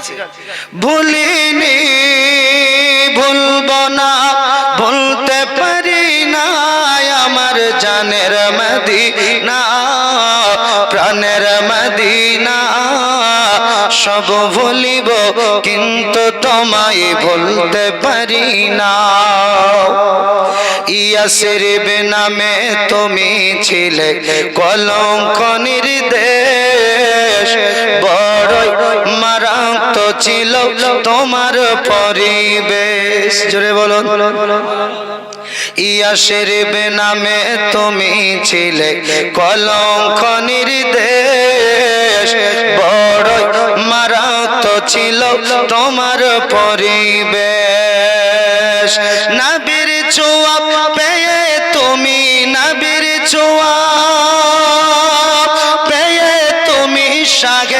আছে। ভুলিনি, ভুলব না, ভুলতে পারি না আমার জানের মদিনা, প্রাণের মদিনা। সব ভুলিব, কিন্তু তোমায় ভুলতে পারি না। ইয়াসের নামে তুমি ছিলে কলঙ্ক তোমার পরিবেশ। জোরে বলো ইয়াসের নামে তুমি ছিলে কলঙ্ক নির্দেশ। বড় মারাত্ম ছিল তোমার পরিবেশ। নাবির ছোঁয়া পেয়ে তুমি, নাবির ছোঁয়া পেয়ে তুমি সাগে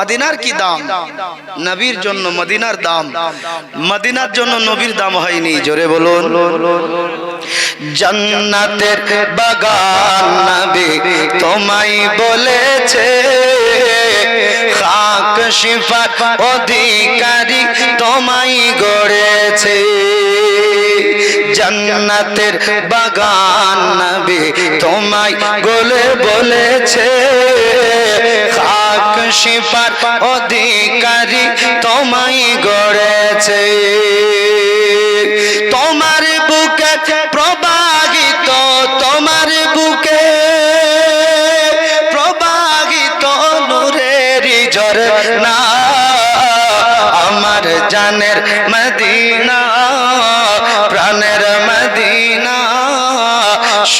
মদিনার কি দাম? নবীর জন্য মদিনার দাম। মদিনার জন্য নবীর দাম হয়নি, জোরে বলুন। জান্নাতের বাগান নবী তোমায় বলেছে, খাক শিফাত অধিকারী তোমায় গড়েছে। জান্নাতের বাগান নবী তোমায় গোলে বলেছে, খাক শিফাত অধিকারী তোমায় গড়েছে। তোমার বুকে প্রবাহিত, তোমার বুকে প্রবাহিত নূরের ঝরনা আমার জানের মদিনা